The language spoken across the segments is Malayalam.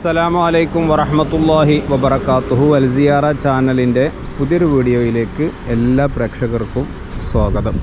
അസ്സലാമു അലൈക്കും വറഹമത്തല്ലാഹി വബർക്കാത്തുഹു അൽസിയാറ ചാനലിന്റെ പുതിയൊരു വീഡിയോയിലേക്ക് എല്ലാ പ്രേക്ഷകർക്കും സ്വാഗതം.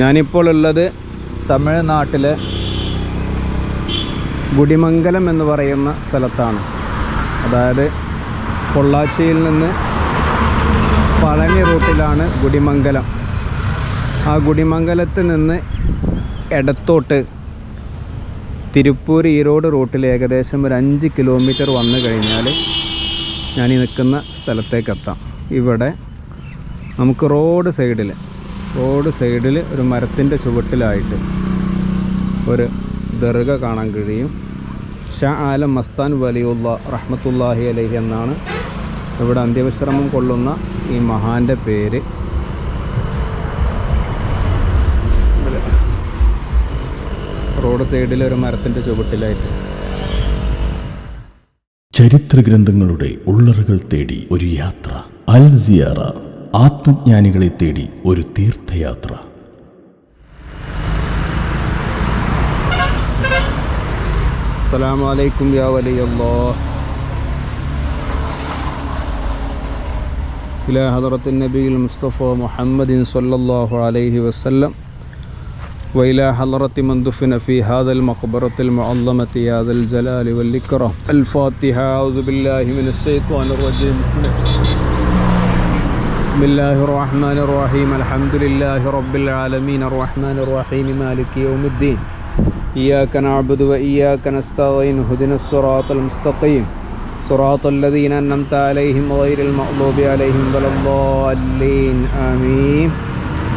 ഞാനിപ്പോൾ ഉള്ളത് തമിഴ്നാട്ടിലെ ഗുഡിമംഗലം എന്ന് പറയുന്ന സ്ഥലത്താണ്. അതായത് പൊള്ളാച്ചിയിൽ നിന്ന് പളനി റൂട്ടിലാണ് ഗുഡിമംഗലം ആ ഗുഡിമംഗലത്ത് നിന്ന് ഇടത്തോട്ട് തിരുപ്പൂർ ഈറോഡ് റൂട്ടിൽ ഏകദേശം ഒരു അഞ്ച് കിലോമീറ്റർ വന്നു കഴിഞ്ഞാൽ ഞാൻ ഈ നിൽക്കുന്ന സ്ഥലത്തേക്ക് എത്താം ഇവിടെ നമുക്ക് റോഡ് സൈഡിൽ റോഡ് സൈഡിൽ ഒരു മരത്തിന്റെ ചുവട്ടിലായിട്ട് ഒരു ദർഗ കാണാൻ കഴിയും. ഷാ ആലം മസ്താൻ വലിയുള്ള റഹ്മത്തുല്ലാഹി അലഹി എന്നാണ് ഇവിടെ അന്ത്യവിശ്രമം കൊള്ളുന്ന ഈ മഹാന്റെ പേര്. സൈഡിൽ ഒരു മരത്തിന്റെ ചുവട്ടിലായിട്ട്. ചരിത്ര ഗ്രന്ഥങ്ങളുടെ ഉള്ളറുകൾ തേടി ഒരു യാത്ര. അൽ സിയാറ ആത്മജ്ഞാനികളെ തേടി ഒരു തീർത്ഥയാത്ര. അസ്സലാമലൈക്കും യാ വലിയല്ലോ നബിയിൽ മുസ്തഫ മുഹമ്മദിൻ സല്ലല്ലാഹു അലൈഹി വസല്ലം. وإلى حضرة من دفن في هذا المقبرة المعظمة يا ذا الجلال والإكرام. الفاتحة أعوذ بالله من الشيطان الرجيم. بسم بسم الله الرحمن الرحيم. الحمد لله رب العالمين. الرحمن الرحيم مالك يوم الدين. إياك نعبد وإياك نستعين. اهدنا الصراط المستقيم. صراط الذين أنعمت عليهم غير المغضوب عليهم ولا الضالين. آمين.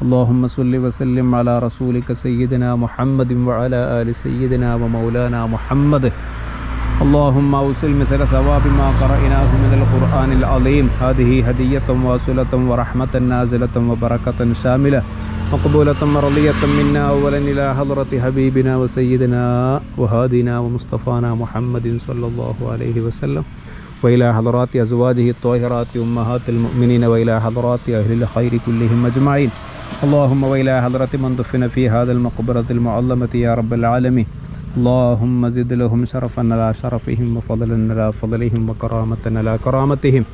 اللهم صل وسلم على رسولك سيدنا محمد وعلى آل سيدنا ومولانا محمد. اللهم أوصل مثل ثواب ما قرأناه من القرآن العظيم. هذه هدية واصلة ورحمة نازلة وبركة شاملة. مقبولة مرضية منا أولا إلى حضرة حبيبنا وسيدنا وهادنا ومصطفانا محمد صلى الله عليه وسلم. وإلى حضرات أزواجه الطاهرات أمهات المؤمنين وإلى حضرات أهل الخير كلهم أجمعين. اللهم وإلى حضرة من دفن في هذا المقبرة المعظمة يا رب العالمين. اللهم زد لهم شرفا على شرفهم وفضلا على فضلهم وكرامة على كرامتهم.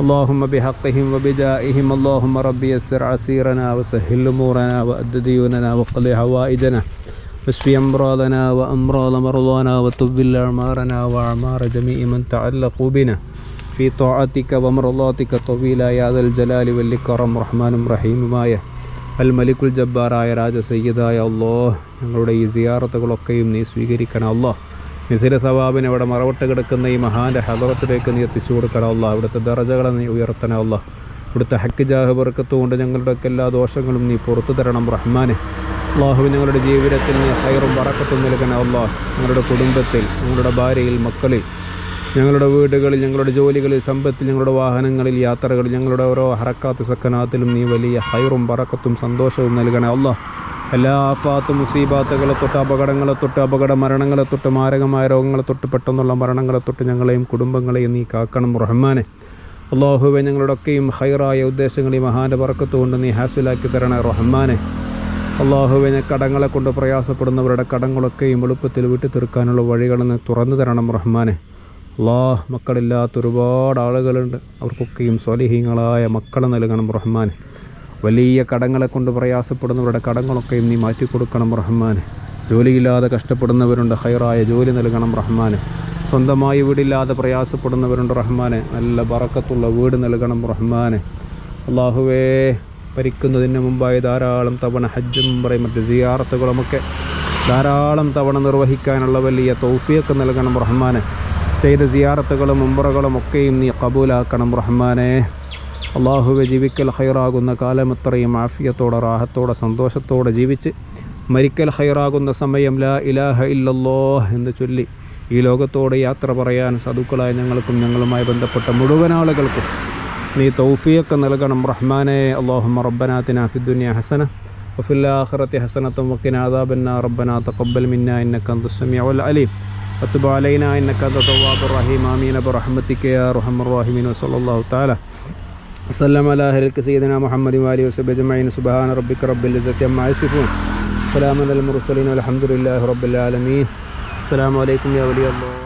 اللهم بحقهم وبجائهم. اللهم ربي يسر عسيرنا وسهل أمورنا وأد ديوننا وقضي حوائجنا. واشفي أمراضنا وأمراض مرضانا وطول أعمارنا وأعمار جميع من تعلقوا بنا. في طاعتك ومرضاتك طويلا يا ذا الجلال والإكرام. رحمن رحيم. مايه അൽ മലിക്കുൽ ജബ്ബാറായ രാജ സയ്യിദായ അല്ലോ ഞങ്ങളുടെ ഈ സിയാറത്തുകളൊക്കെയും നീ സ്വീകരിക്കണം അല്ലോ നിസിര സവാബിന് അവിടെ മറവിട്ട് കിടക്കുന്ന ഈ മഹാന്റെ ഹദറത്തിലേക്ക് നീ എത്തിച്ചു കൊടുക്കണം അല്ല അവിടുത്തെ ദറജകളെ നീ ഉയർത്തണം അല്ല ഇവിടുത്തെ ഹക്ക് ജാഹ് ബർക്കത്തുകൊണ്ട് ഞങ്ങളുടെയൊക്കെ എല്ലാ ദോഷങ്ങളും നീ പുറത്തു തരണം റഹ്മാനെ. അള്ളാഹു ഞങ്ങളുടെ ജീവിതത്തിൽ നീ ഹൈറും വറക്കത്തും നൽകണം അല്ല ഞങ്ങളുടെ കുടുംബത്തിൽ ഞങ്ങളുടെ ഭാര്യയിൽ മക്കളിൽ ഞങ്ങളുടെ വീടുകളിൽ ഞങ്ങളുടെ ജോലികളിൽ സമ്പത്തിൽ ഞങ്ങളുടെ വാഹനങ്ങളിൽ യാത്രകളിൽ ഞങ്ങളുടെ ഓരോ ഹറക്കാത്ത് സക്കനാത്തിലും നീ വലിയ ഹൈറും പറക്കത്തും സന്തോഷവും നൽകണേ അല്ല എല്ലാ ആഫാത്ത് മുസീബാത്തുകളെ തൊട്ട് അപകടങ്ങളെ തൊട്ട് അപകട മരണങ്ങളെ തൊട്ട് മാരകമായ രോഗങ്ങളെ തൊട്ട് പെട്ടെന്നുള്ള മരണങ്ങളെ തൊട്ട് ഞങ്ങളെയും കുടുംബങ്ങളെയും നീ കാക്കണം റഹ്മാനെ. അള്ളാഹുവെ ഞങ്ങളുടെയൊക്കെയും ഹൈറായ ഉദ്ദേശങ്ങൾ ഈ മഹാന്റെ പറക്കത്ത് കൊണ്ട് നീ ഹാസിലാക്കി തരണേ റഹ്മാനെ. അള്ളാഹുവിനെ കടങ്ങളെ കൊണ്ട് പ്രയാസപ്പെടുന്നവരുടെ കടങ്ങളൊക്കെയും എളുപ്പത്തിൽ വിട്ടു തീർക്കാനുള്ള വഴികൾ തുറന്നു തരണം റഹ്മാനെ. അള്ളാഹ് മക്കളില്ലാത്ത ഒരുപാട് ആളുകളുണ്ട്. അവർക്കൊക്കെയും സ്വലിഹീങ്ങളായ മക്കളെ നൽകണം റഹ്മാൻ വലിയ കടങ്ങളെ കൊണ്ട് പ്രയാസപ്പെടുന്നവരുടെ കടങ്ങളൊക്കെയും നീ മാറ്റിക്കൊടുക്കണം റഹ്മാൻ ജോലിയില്ലാതെ കഷ്ടപ്പെടുന്നവരുണ്ട് ഹൈറായ ജോലി നൽകണം റഹ്മാൻ സ്വന്തമായി വീടില്ലാതെ പ്രയാസപ്പെടുന്നവരുണ്ട് റഹ്മാൻ നല്ല ബറക്കത്തുള്ള വീട് നൽകണം റഹ്മാൻ അള്ളാഹുവേ ഭരിക്കുന്നതിന് മുമ്പായി ധാരാളം തവണ ഹജ്ജും പറയും മറ്റ് സിയാറത്തുകളുമൊക്കെ ധാരാളം തവണ നിർവഹിക്കാനുള്ള വലിയ തൗഫിയൊക്കെ നൽകണം റഹ്മാനെ. ചെയ്ത സിയാറത്തുകളും ഉംറകളും ഒക്കെയും നീ കബൂലാക്കണം റഹ്മാനെ. അള്ളാഹുവെ ജീവിക്കൽ ഹൈറാകുന്ന കാലം ഇത്രയും ആഫിയത്തോടെ റാഹത്തോടെ സന്തോഷത്തോടെ ജീവിച്ച് മരിക്കൽ ഹൈറാകുന്ന സമയം ലാ ഇലാഹ ഇല്ലല്ലോ എന്ന് ചൊല്ലി ഈ ലോകത്തോടെ യാത്ര പറയാൻ സദുക്കളായ ഞങ്ങൾക്കും ഞങ്ങളുമായി ബന്ധപ്പെട്ട മുഴുവൻ ആളുകൾക്കും നീ തൗഫിയൊക്കെ നൽകണം റഹ്മാനെ. അള്ളാഹുമ റബ്ബനാത്തിന ഫിദ്ദുനിയ ഹസന വഫില്ലാഹറത്തി ഹസനത്തും വക്കിനാദാബന്ന റബ്ബന തഖബ്ബൽ മിന്ന ഇന്നക്കന്തുസ്സമിയ അലീം. منا إنك أنت السميع العليم وتب علينا إنك أنت التواب الرحيم آمين برحمتك يا أرحم الراحمين وصلى الله تعالى وسلم على أهلك سيدنا محمد وآله وصحبه أجمعين سبحان ربك رب العزة عما يصفون سلام على المرسلين والحمد لله رب العالمين السلام عليكم يا ولي الله